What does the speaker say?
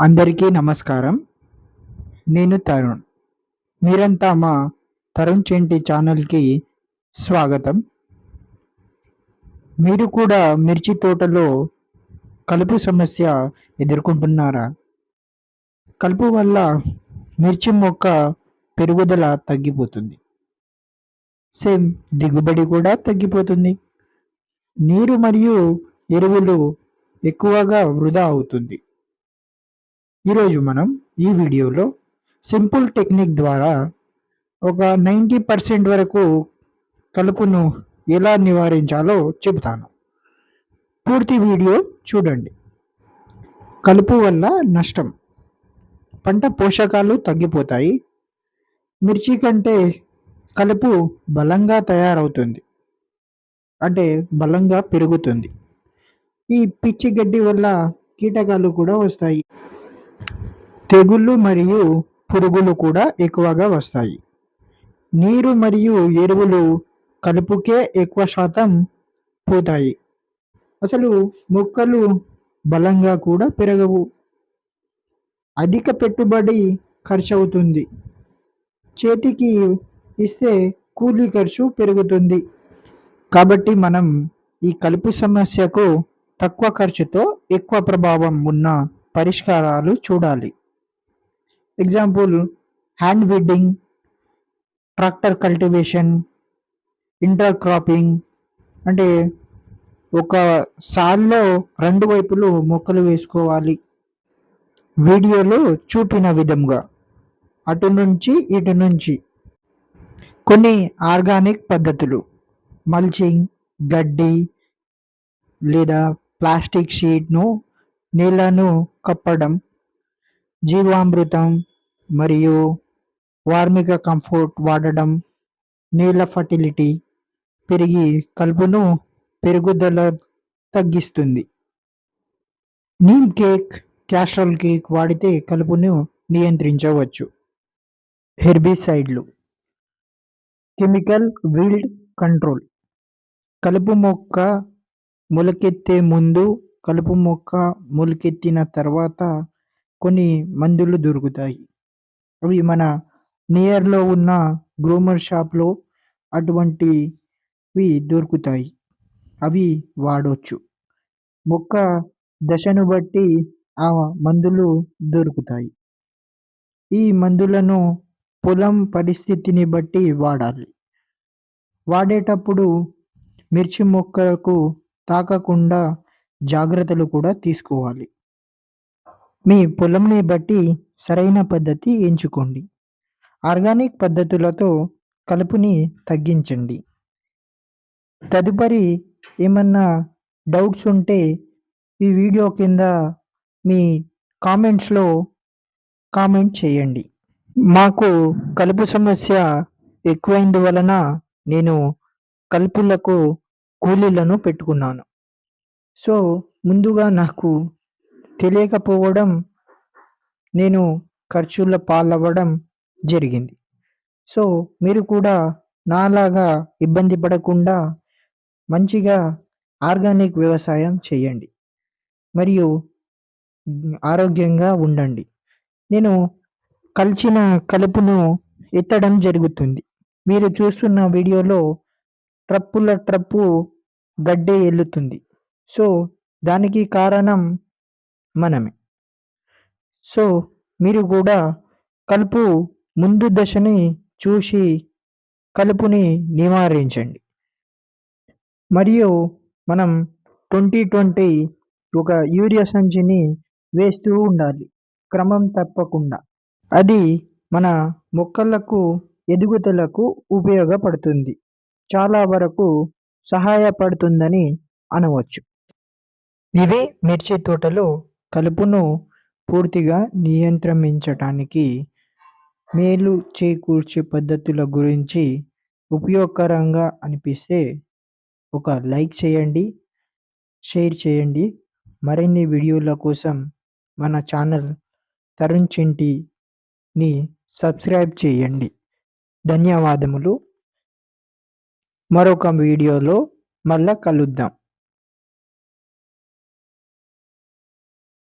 అందరికీ నమస్కారం. నేను తరుణ్. మీరంతా మా తరుణ్ చెంటి ఛానల్కి స్వాగతం. మీరు కూడా మిర్చి తోటలో కలుపు సమస్య ఎదుర్కొంటున్నారా? కలుపు వల్ల మిర్చి మొక్క పెరుగుదల తగ్గిపోతుంది. సేమ్ దిగుబడి కూడా తగ్గిపోతుంది. నీరు మరియు ఎరువులు ఎక్కువగా వృధా అవుతుంది. ఈరోజు మనం ఈ వీడియోలో సింపుల్ టెక్నిక్ ద్వారా ఒక నైంటీ పర్సెంట్ వరకు కలుపును ఎలా నివారించాలో చెబుతాను. పూర్తి వీడియో చూడండి. కలుపు వల్ల నష్టం. పంట పోషకాలు తగ్గిపోతాయి. మిర్చి కంటే కలుపు బలంగా తయారవుతుంది. అంటే బలంగా పెరుగుతుంది. ఈ పిచ్చి గడ్డి వల్ల కీటకాలు కూడా వస్తాయి. తెగుళ్ళు మరియు పురుగులు కూడా ఎక్కువగా వస్తాయి. నీరు మరియు ఎరువులు కలుపుకే ఎక్కువ శాతం పోతాయి. అసలు మొక్కలు బలంగా కూడా పెరగవు. అధిక పెట్టుబడి ఖర్చు అవుతుంది చేతికి ఇస్తే కూలీ ఖర్చు పెరుగుతుంది. కాబట్టి మనం ఈ కలుపు సమస్యకు తక్కువ ఖర్చుతో ఎక్కువ ప్రభావం ఉన్న పరిష్కారాలు చూడాలి. Example hand weeding tractor cultivation intercropping అంటే ఒక సాల్లో రెండు వైపులు మొక్కలు వేసుకోవాలి. వీడియోలో చూపిన విధంగా అటు నుంచి ఇటు నుంచి. కొన్ని ఆర్గానిక్ పద్ధతులు మల్చింగ్ గడ్డి లేదా ప్లాస్టిక్ షీట్ను నీళ్ళను కప్పడం జీవామృతం మరియు వార్మిక కంఫోర్ట్ వాడడం నీళ్ళ ఫర్టిలిటీ పెరిగి కలుపును పెరుగుదల తగ్గిస్తుంది. నీమ్ కేక్ క్యాస్ట్రల్ కేక్ వాడితే కలుపును నియంత్రించవచ్చు. హెర్బిసైడ్లు. Chemical weed control. కలుపు మొక్క మొలకెత్తే ముందు కలుపు మొక్క మొలకెత్తిన తర్వాత కొన్ని మందులు దొరుకుతాయి. అవి మన నియర్లో ఉన్న గ్రూమర్ షాప్లో అటువంటివి దొరుకుతాయి. అవి వాడవచ్చు మొక్క దశను బట్టి ఆ మందులు దొరుకుతాయి. ఈ మందులను పొలం పరిస్థితిని బట్టి వాడాలి. వాడేటప్పుడు మిర్చి మొక్కకు తాకకుండా జాగ్రత్తలు కూడా తీసుకోవాలి. మీ పొలంని బట్టి సరైన పద్ధతి ఎంచుకోండి. ఆర్గానిక్ పద్ధతులతో కలుపుని తగ్గించండి. తదుపరి ఏమన్నా డౌట్స్ ఉంటే ఈ వీడియో కింద మీ కామెంట్స్లో కామెంట్ చేయండి. మాకు కలుపు సమస్య ఎక్కువైంది వలన నేను కలుపులకు కూలీలను పెట్టుకున్నాను. సో ముందుగా నాకు తెలియకపోవడం నేను ఖర్చుల పాలవ్వడం జరిగింది. సో మీరు కూడా నాలాగా ఇబ్బంది పడకుండా మంచిగా ఆర్గానిక్ వ్యవసాయం చేయండి. మరియు ఆరోగ్యంగా ఉండండి. నేను కలిసిన కలుపును ఎత్తడం జరుగుతుంది. మీరు చూస్తున్న వీడియోలో ట్రప్పుల ట్రప్పు గడ్డే ఎల్లుతుంది. సో దానికి కారణం మనమే. సో మీరు కూడా కలుపు ముందు దశని చూసి కలుపుని నివారించండి. మరియు మనం ట్వంటీ ట్వంటీ ఒక యూరియా సంచిని వేస్తూ ఉండాలి. క్రమం తప్పకుండా. అది మన మొక్కలకు ఎదుగుదలకు ఉపయోగపడుతుంది. చాలా వరకు సహాయపడుతుందని అనవచ్చు. ఇవి మిర్చి తోటలో కలుపును పూర్తిగా నియంత్రించటానికి మేలు చేకూర్చే పద్ధతుల గురించి ఉపయోగకరంగా అనిపిస్తే ఒక లైక్ చేయండి షేర్ చేయండి. మరిన్ని వీడియోల కోసం మన ఛానల్ తరుణ్ చింటిని సబ్స్క్రైబ్ చేయండి. ధన్యవాదములు. మరొక వీడియోలో మళ్ళా కలుద్దాం.